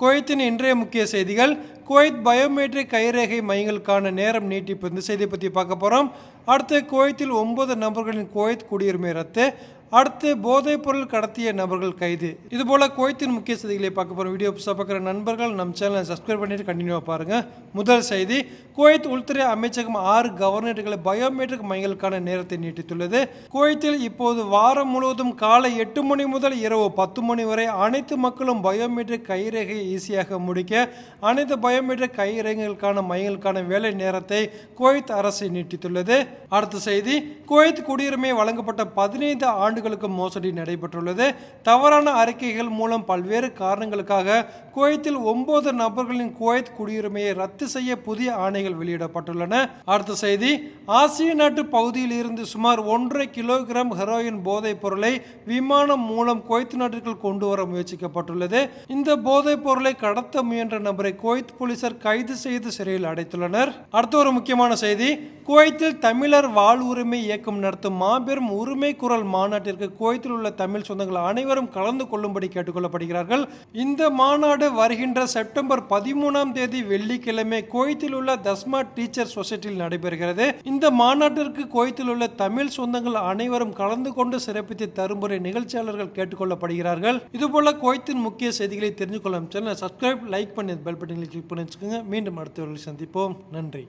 குவைத்தின் இன்றைய முக்கிய செய்திகள். குவைத் பயோமெட்ரிக் கைரேகை மையங்களுக்கான நேரம் நீட்டிப்பு. இந்த செய்தியை பற்றி பார்க்க போகிறோம் அடுத்து குவைத்தில் ஒன்பது நபர்களின் குவைத் குடியுரிமை ரத்து. அடுத்து போதைப் பொருள் கடத்திய நபர்கள் கைது. இதுபோல் குவைத்தின் முக்கிய செய்திகளை பார்க்க போகிற வீடியோ புதுசாக பார்க்குற நண்பர்கள் நம்ம சேனலை சப்ஸ்கிரைப் பண்ணிட்டு கண்டினியூவாக பாருங்கள் முதல் செய்தி குவைத் உள்துறை அமைச்சகம் ஆறு கவர்னர்களை பயோமெட்ரிக் மையங்களுக்கான நேரத்தை நீட்டித்துள்ளது. குவைத்தில் இப்போது வாரம் முழுவதும் காலை எட்டு மணி முதல் இரவு பத்து மணி வரை அனைத்து மக்களும் பயோமெட்ரிக் கைரேகையை ஈஸியாக முடிக்க அனைத்து பயோமெட்ரிக் கைரேகைகளுக்கான மையங்களுக்கான வேலை நேரத்தை குவைத் அரசு நீட்டித்துள்ளது. அடுத்த செய்தி குவைத் குடியுரிமை வழங்கப்பட்ட பதினைந்து ஆண்டு ஆண்டுகளுக்கு மோசடி நடைபெற்றுள்ளது. தவறான அறிக்கைகள் மூலம் பல்வேறு காரணங்களுக்காக குவைத்தில் ஒன்பது நபர்களின் குவைத் குடியுரிமையை ரத்து செய்ய புதிய ஆணைகள் வெளியிடப்பட்டுள்ளன. அடுத்த செய்தி ஆசிய நாட்டு பகுதியில் இருந்து சுமார் ஒன்றரை கிலோகிராம் ஹெரோயின் போதைப் பொருளை விமானம் மூலம் குவைத் நாட்டிற்குள் கொண்டு வர முயற்சிக்கப்பட்டுள்ளது. இந்த போதைப் பொருளை கடத்த முயன்ற நபரை குவைத் போலீசார் கைது செய்து சிறையில் அடைத்துள்ளனர். அடுத்த ஒரு முக்கியமான செய்தி குவைத்தில் தமிழர் வாழ்வுரிமை இயக்கம் நடத்தும் மாபெரும் உரிமை குரல் மாநாட்டிற்கு குவைத்தில் உள்ள தமிழ் சொந்தங்கள் அனைவரும் கலந்து கொள்ளும்படி கேட்டுக்கொள்ளப்படுகிறார்கள். இந்த மாநாடு வருகின்ற செப்டம்பர் பதிமூணாம் தேதி வெள்ளிக்கிழமை குவைத்தில் உள்ள தஸ்மா டீச்சர் சொசைட்டியில் நடைபெறுகிறது. இந்த மாநாட்டிற்கு குவைத்தில் உள்ள தமிழ் சொந்தங்கள் அனைவரும் கலந்து கொண்டு சிறப்பித்து தரும்படி நிகழ்ச்சியாளர்கள் கேட்டுக்கொள்ளப்படுகிறார்கள். இதுபோல குவைத்தின் முக்கிய செய்திகளை தெரிஞ்சு கொள்ளும் சேனல் சப்ஸ்கிரைப் லைக் பண்ணி பெல் பட்டனில் கிளிக் பண்ணி வச்சுக்கோங்க. மீண்டும் அடுத்த சந்திப்போம். நன்றி.